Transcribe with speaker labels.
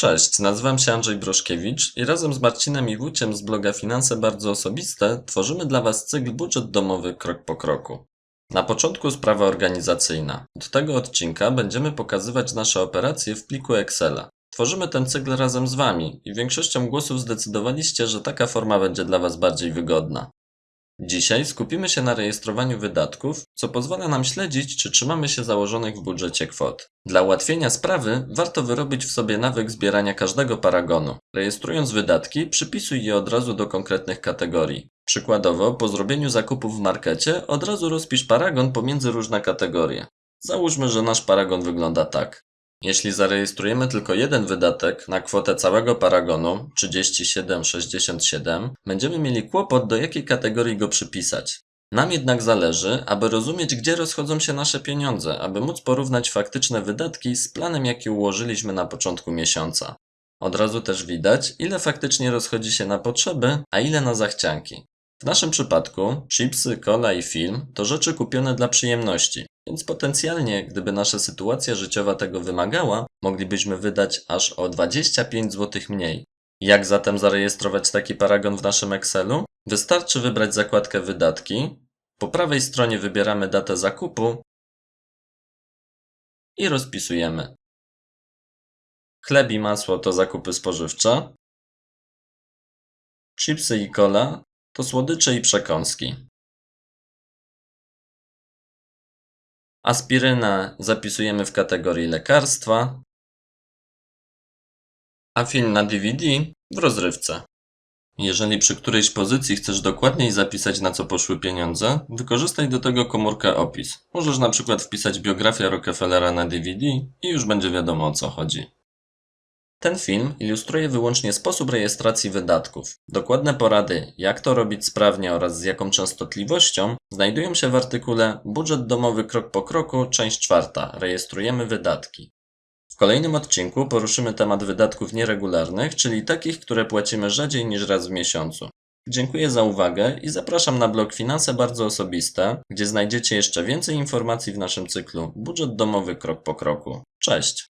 Speaker 1: Cześć, nazywam się Andrzej Broszkiewicz i razem z Marcinem Iwuciem z bloga Finanse Bardzo Osobiste tworzymy dla Was cykl Budżet Domowy Krok po Kroku. Na początku sprawa organizacyjna. Od tego odcinka będziemy pokazywać nasze operacje w pliku Excela. Tworzymy ten cykl razem z Wami i większością głosów zdecydowaliście, że taka forma będzie dla Was bardziej wygodna. Dzisiaj skupimy się na rejestrowaniu wydatków, co pozwala nam śledzić, czy trzymamy się założonych w budżecie kwot. Dla ułatwienia sprawy warto wyrobić w sobie nawyk zbierania każdego paragonu. Rejestrując wydatki, przypisuj je od razu do konkretnych kategorii. Przykładowo, po zrobieniu zakupów w markecie, od razu rozpisz paragon pomiędzy różne kategorie. Załóżmy, że nasz paragon wygląda tak. Jeśli zarejestrujemy tylko jeden wydatek na kwotę całego paragonu 37,67, będziemy mieli kłopot do jakiej kategorii go przypisać. Nam jednak zależy, aby rozumieć, gdzie rozchodzą się nasze pieniądze, aby móc porównać faktyczne wydatki z planem, jaki ułożyliśmy na początku miesiąca. Od razu też widać, ile faktycznie rozchodzi się na potrzeby, a ile na zachcianki. W naszym przypadku chipsy, cola i film to rzeczy kupione dla przyjemności, więc potencjalnie, gdyby nasza sytuacja życiowa tego wymagała, moglibyśmy wydać aż o 25 zł mniej. Jak zatem zarejestrować taki paragon w naszym Excelu? Wystarczy wybrać zakładkę Wydatki. Po prawej stronie wybieramy datę zakupu i rozpisujemy. Chleb i masło to zakupy spożywcze. Chipsy i cola to słodycze i przekąski. Aspirynę zapisujemy w kategorii lekarstwa, a film na DVD w rozrywce. Jeżeli przy którejś pozycji chcesz dokładniej zapisać na co poszły pieniądze, wykorzystaj do tego komórkę opis. Możesz na przykład wpisać biografię Rockefellera na DVD i już będzie wiadomo o co chodzi. Ten film ilustruje wyłącznie sposób rejestracji wydatków. Dokładne porady, jak to robić sprawnie oraz z jaką częstotliwością, znajdują się w artykule Budżet domowy krok po kroku, część czwarta. Rejestrujemy wydatki. W kolejnym odcinku poruszymy temat wydatków nieregularnych, czyli takich, które płacimy rzadziej niż raz w miesiącu. Dziękuję za uwagę i zapraszam na blog Finanse Bardzo Osobiste, gdzie znajdziecie jeszcze więcej informacji w naszym cyklu Budżet domowy krok po kroku. Cześć!